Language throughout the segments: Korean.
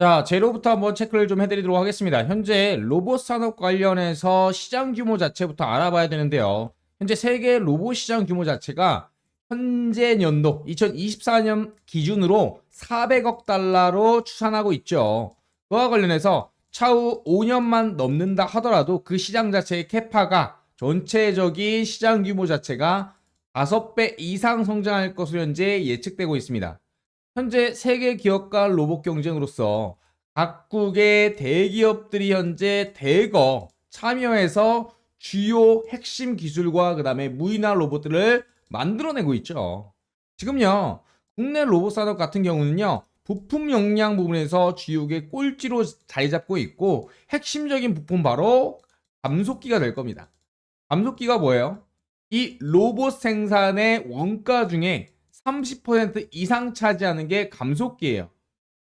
자, 재료부터 한번 체크를 좀 해드리도록 하겠습니다. 현재 로봇 산업 관련해서 시장 규모 자체부터 알아봐야 되는데요. 현재 세계 로봇 시장 규모 자체가 현재 연도 2024년 기준으로 400억 달러로 추산하고 있죠. 그와 관련해서 차후 5년만 넘는다 하더라도 그 시장 자체의 캐파가 전체적인 시장 규모 자체가 5배 이상 성장할 것으로 현재 예측되고 있습니다. 현재 세계 기업 간 로봇 경쟁으로서 각국의 대기업들이 현재 대거 참여해서 주요 핵심 기술과 그 다음에 무인화 로봇들을 만들어내고 있죠. 지금요 국내 로봇 산업 같은 경우는요 부품 역량 부분에서 주요의 꼴찌로 자리 잡고 있고 핵심적인 부품 바로 감속기가 될 겁니다. 감속기가 뭐예요? 이 로봇 생산의 원가 중에 30% 이상 차지하는 게 감속기예요.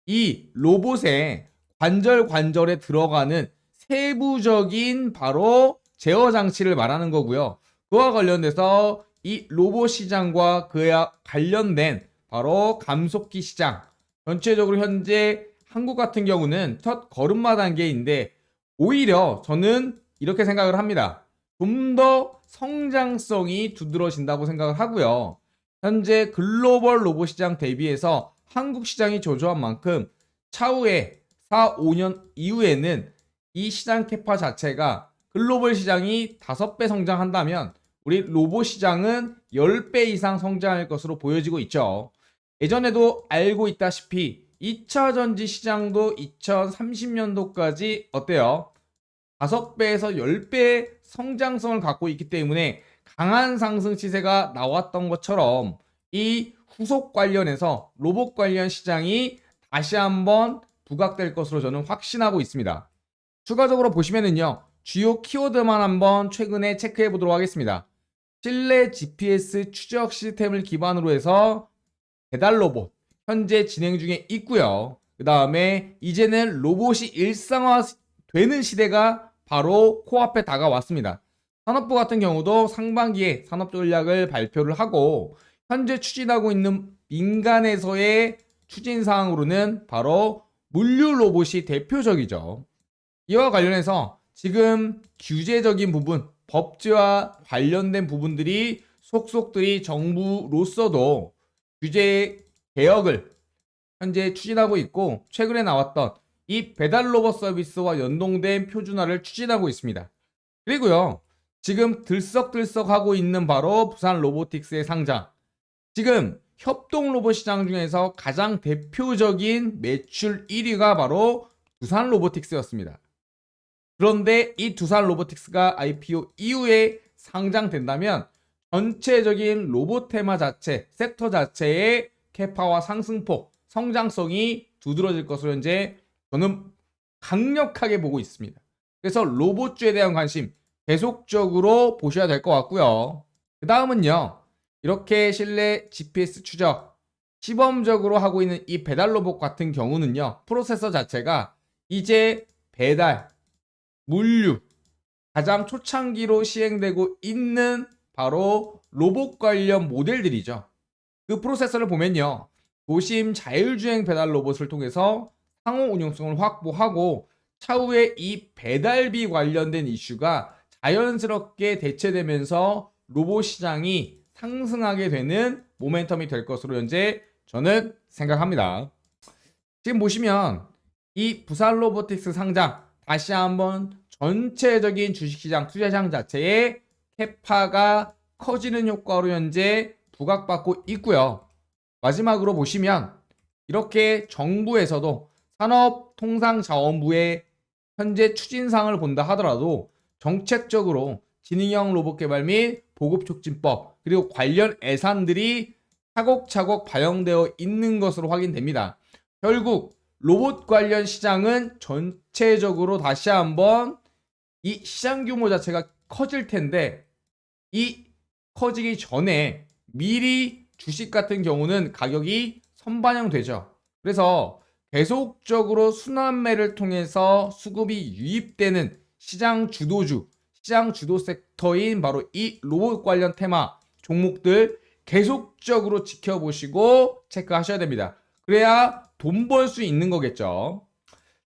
이 로봇의 관절 관절에 들어가는 세부적인 바로 제어 장치를 말하는 거고요. 그와 관련돼서 이 로봇 시장과 그와 관련된 바로 감속기 시장 전체적으로 현재 한국 같은 경우는 첫 걸음마 단계인데 오히려 저는 이렇게 생각을 합니다. 좀 더 성장성이 두드러진다고 생각을 하고요. 현재 글로벌 로봇 시장 대비해서 한국 시장이 저조한 만큼 차후에 4, 5년 이후에는 이 시장 캐파 자체가 글로벌 시장이 5배 성장한다면 우리 로봇 시장은 10배 이상 성장할 것으로 보여지고 있죠. 예전에도 알고 있다시피 2차 전지 시장도 2030년도까지 어때요? 5배에서 10배의 성장성을 갖고 있기 때문에 강한 상승 시세가 나왔던 것처럼 이 후속 관련해서 로봇 관련 시장이 다시 한번 부각될 것으로 저는 확신하고 있습니다. 추가적으로 보시면은요, 주요 키워드만 한번 최근에 체크해 보도록 하겠습니다. 실내 GPS 추적 시스템을 기반으로 해서 배달 로봇 현재 진행 중에 있고요. 그 다음에 이제는 로봇이 일상화 되는 시대가 바로 코앞에 다가왔습니다. 산업부 같은 경우도 상반기에 산업 전략을 발표를 하고 현재 추진하고 있는 민간에서의 추진 사항으로는 바로 물류 로봇이 대표적이죠. 이와 관련해서 지금 규제적인 부분, 법제와 관련된 부분들이 속속들이 정부로서도 규제 개혁을 현재 추진하고 있고 최근에 나왔던 이 배달 로봇 서비스와 연동된 표준화를 추진하고 있습니다. 그리고요. 지금 들썩들썩 하고 있는 바로 부산 로보틱스의 상장. 지금 협동 로봇 시장 중에서 가장 대표적인 매출 1위가 바로 두산 로보틱스였습니다. 그런데 이 두산 로보틱스가 IPO 이후에 상장된다면 전체적인 로봇 테마 자체, 섹터 자체의 캐파와 상승폭, 성장성이 두드러질 것으로 현재 저는 강력하게 보고 있습니다. 그래서 로봇주에 대한 관심 계속적으로 보셔야 될 것 같고요. 그 다음은요. 이렇게 실내 GPS 추적 시범적으로 하고 있는 이 배달 로봇 같은 경우는요. 프로세서 자체가 이제 배달, 물류 가장 초창기로 시행되고 있는 바로 로봇 관련 모델들이죠. 그 프로세서를 보면요. 도심 자율주행 배달 로봇을 통해서 상호 운용성을 확보하고 차후에 이 배달비 관련된 이슈가 자연스럽게 대체되면서 로봇 시장이 상승하게 되는 모멘텀이 될 것으로 현재 저는 생각합니다. 지금 보시면 이 부산 로보틱스 상장 다시 한번 전체적인 주식시장 투자시장 자체의 캐파가 커지는 효과로 현재 부각받고 있고요. 마지막으로 보시면 이렇게 정부에서도 산업통상자원부의 현재 추진상을 본다 하더라도 정책적으로 지능형 로봇 개발 및 보급 촉진법 그리고 관련 예산들이 차곡차곡 반영되어 있는 것으로 확인됩니다. 결국 로봇 관련 시장은 전체적으로 다시 한번 이 시장 규모 자체가 커질 텐데 이 커지기 전에 미리 주식 같은 경우는 가격이 선반영되죠. 그래서 계속적으로 순환매를 통해서 수급이 유입되는 시장 주도주, 시장 주도 섹터인 바로 이 로봇 관련 테마 종목들 계속적으로 지켜보시고 체크하셔야 됩니다. 그래야 돈 벌 수 있는 거겠죠.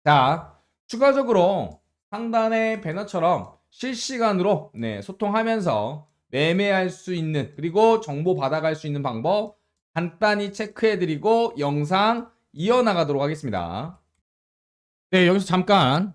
자, 추가적으로 상단의 배너처럼 실시간으로 네, 소통하면서 매매할 수 있는 그리고 정보 받아갈 수 있는 방법 간단히 체크해드리고 영상 이어나가도록 하겠습니다. 네, 여기서 잠깐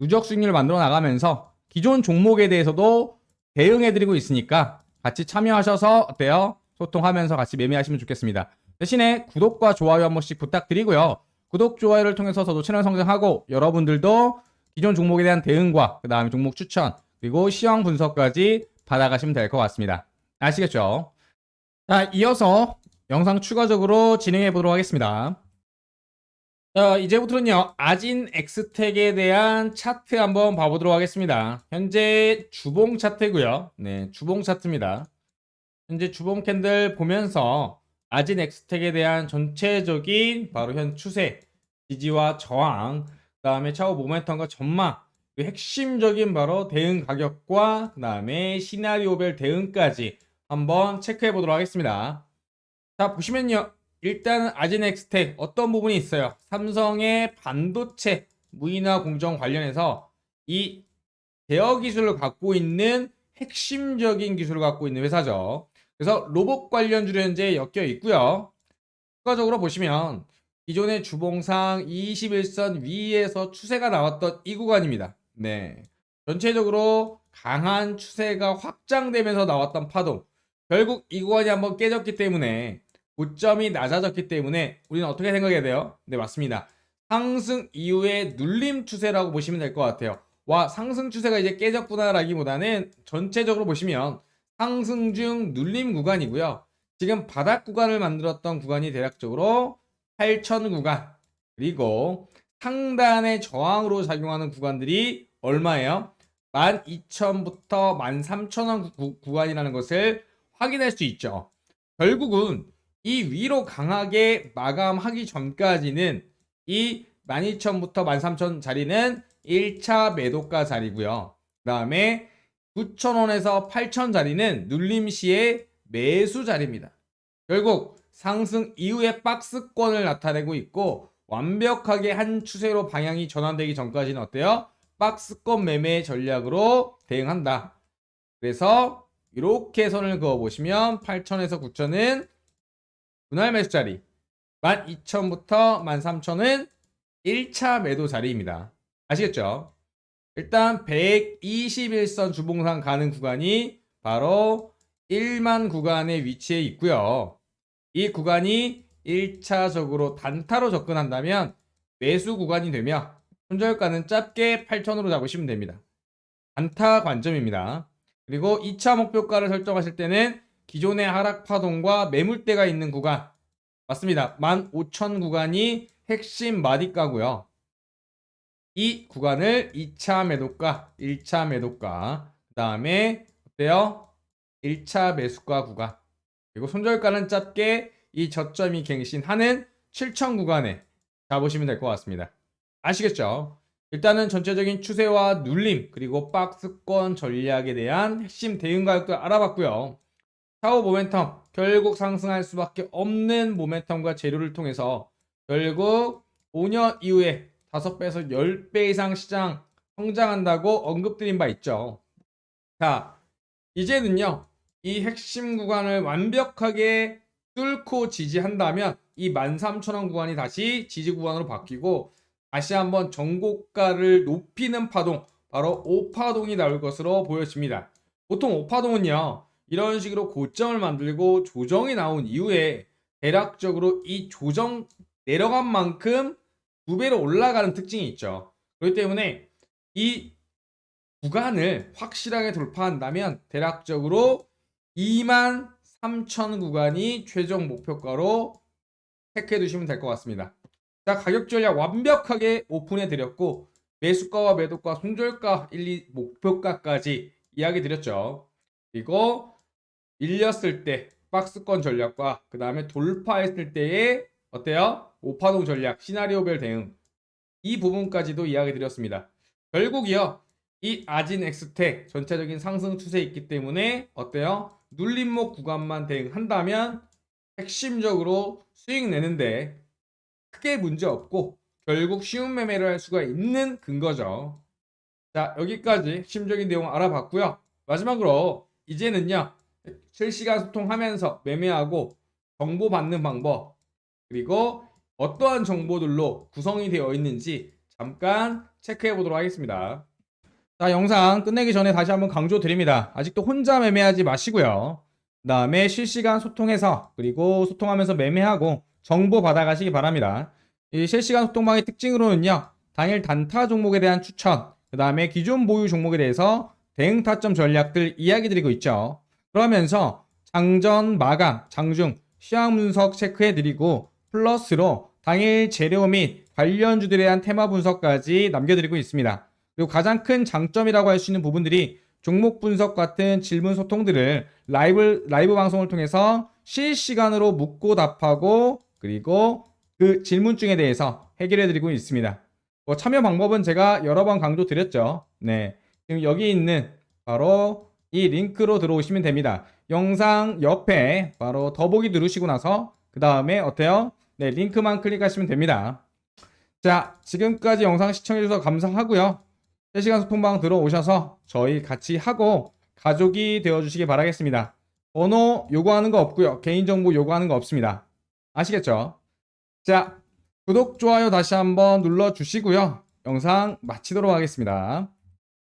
누적 수익률을 만들어 나가면서 기존 종목에 대해서도 대응해드리고 있으니까 같이 참여하셔서 어때요? 소통하면서 같이 매매하시면 좋겠습니다. 대신에 구독과 좋아요 한 번씩 부탁드리고요. 구독, 좋아요를 통해서 저도 채널 성장하고 여러분들도 기존 종목에 대한 대응과 그 다음에 종목 추천 그리고 시황 분석까지 받아가시면 될 것 같습니다. 아시겠죠? 자, 이어서 영상 추가적으로 진행해 보도록 하겠습니다. 자, 이제부터는요, 아진 엑스텍에 대한 차트 한번 봐보도록 하겠습니다. 현재 주봉 차트고요. 네, 주봉 차트입니다. 현재 주봉 캔들 보면서 아진 엑스텍에 대한 전체적인 바로 현 추세, 지지와 저항, 그 다음에 차후 모멘텀과 전망, 그 핵심적인 바로 대응 가격과 그 다음에 시나리오별 대응까지 한번 체크해 보도록 하겠습니다. 자, 보시면요. 일단 아진엑스텍 어떤 부분이 있어요? 삼성의 반도체 무인화 공정 관련해서 이 제어 기술을 갖고 있는 핵심적인 기술을 갖고 있는 회사죠. 그래서 로봇 관련주로 현재 엮여 있고요. 추가적으로 보시면 기존의 주봉상 21선 위에서 추세가 나왔던 이 구간입니다. 네. 전체적으로 강한 추세가 확장되면서 나왔던 파동. 결국 이 구간이 한번 깨졌기 때문에 고점이 낮아졌기 때문에 우리는 어떻게 생각해야 돼요? 네, 맞습니다. 상승 이후의 눌림 추세라고 보시면 될 것 같아요. 와, 상승 추세가 이제 깨졌구나라기보다는 전체적으로 보시면 상승 중 눌림 구간이고요. 지금 바닥 구간을 만들었던 구간이 대략적으로 8천 구간 그리고 상단의 저항으로 작용하는 구간들이 얼마예요? 12,000부터 13,000원 구간이라는 것을 확인할 수 있죠. 결국은 이 위로 강하게 마감하기 전까지는 이 12,000부터 13,000 자리는 1차 매도가 자리고요. 그 다음에 9,000원에서 8,000 자리는 눌림 시의 매수 자리입니다. 결국 상승 이후에 박스권을 나타내고 있고 완벽하게 한 추세로 방향이 전환되기 전까지는 어때요? 박스권 매매 전략으로 대응한다. 그래서 이렇게 선을 그어 보시면 8,000에서 9,000은 분할 매수 자리, 12,000부터 13,000은 1차 매도 자리입니다. 아시겠죠? 일단 121선 주봉상 가는 구간이 바로 1만 구간에 위치해 있고요. 이 구간이 1차적으로 단타로 접근한다면 매수 구간이 되며 손절가는 짧게 8,000으로 잡으시면 됩니다. 단타 관점입니다. 그리고 2차 목표가를 설정하실 때는 기존의 하락 파동과 매물대가 있는 구간 맞습니다. 15,000 구간이 핵심 마디가고요. 이 구간을 2차 매도가, 1차 매도가, 그 다음에 어때요? 1차 매수가 구간. 그리고 손절가는 짧게 이 저점이 갱신하는 7천 구간에 잡으시면 될 것 같습니다. 아시겠죠? 일단은 전체적인 추세와 눌림 그리고 박스권 전략에 대한 핵심 대응 가격도 알아봤고요. 차후 모멘텀 결국 상승할 수밖에 없는 모멘텀과 재료를 통해서 결국 5년 이후에 5배에서 10배 이상 시장 성장한다고 언급드린 바 있죠. 자, 이제는요. 이 핵심 구간을 완벽하게 뚫고 지지한다면 이 13,000원 구간이 다시 지지 구간으로 바뀌고 다시 한번 정고가를 높이는 파동, 바로 5파동이 나올 것으로 보여집니다. 보통 5파동은요, 이런 식으로 고점을 만들고 조정이 나온 이후에 대략적으로 이 조정 내려간 만큼 두 배로 올라가는 특징이 있죠. 그렇기 때문에 이 구간을 확실하게 돌파한다면 대략적으로 2만 3천 구간이 최종 목표가로 체크해 두시면 될 것 같습니다. 자, 가격 전략 완벽하게 오픈해 드렸고 매수가와 매도가, 손절가, 1, 2 목표가까지 이야기 드렸죠. 그리고 밀렸을 때 박스권 전략과 그 다음에 돌파했을 때의 어때요? 오파동 전략, 시나리오별 대응 이 부분까지도 이야기 드렸습니다. 결국이요. 이 아진 엑스텍 전체적인 상승 추세에 있기 때문에 어때요? 눌림목 구간만 대응한다면 핵심적으로 수익 내는데 크게 문제 없고 결국 쉬운 매매를 할 수가 있는 근거죠. 자, 여기까지 핵심적인 내용 알아봤고요. 마지막으로 이제는요. 실시간 소통하면서 매매하고 정보 받는 방법 그리고 어떠한 정보들로 구성이 되어 있는지 잠깐 체크해 보도록 하겠습니다. 자, 영상 끝내기 전에 다시 한번 강조 드립니다. 아직도 혼자 매매하지 마시고요. 그 다음에 실시간 소통해서 그리고 소통하면서 매매하고 정보 받아가시기 바랍니다. 이 실시간 소통방의 특징으로는요. 당일 단타 종목에 대한 추천, 그 다음에 기존 보유 종목에 대해서 대응 타점 전략들 이야기 드리고 있죠. 그러면서 장전, 마감, 장중, 시황 분석 체크해 드리고 플러스로 당일 재료 및 관련주들에 대한 테마 분석까지 남겨드리고 있습니다. 그리고 가장 큰 장점이라고 할 수 있는 부분들이 종목 분석 같은 질문 소통들을 라이브, 라이브 방송을 통해서 실시간으로 묻고 답하고 그리고 그 질문중에 대해서 해결해 드리고 있습니다. 뭐 참여 방법은 제가 여러 번 강조 드렸죠. 네. 지금 여기 있는 바로 이 링크로 들어오시면 됩니다. 영상 옆에 바로 더보기 누르시고 나서 그 다음에 어때요? 네, 링크만 클릭하시면 됩니다. 자, 지금까지 영상 시청해주셔서 감사하고요. 실시간 소통방 들어오셔서 저희 같이 하고 가족이 되어주시기 바라겠습니다. 번호 요구하는 거 없고요. 개인정보 요구하는 거 없습니다. 아시겠죠? 자, 구독, 좋아요 다시 한번 눌러주시고요. 영상 마치도록 하겠습니다.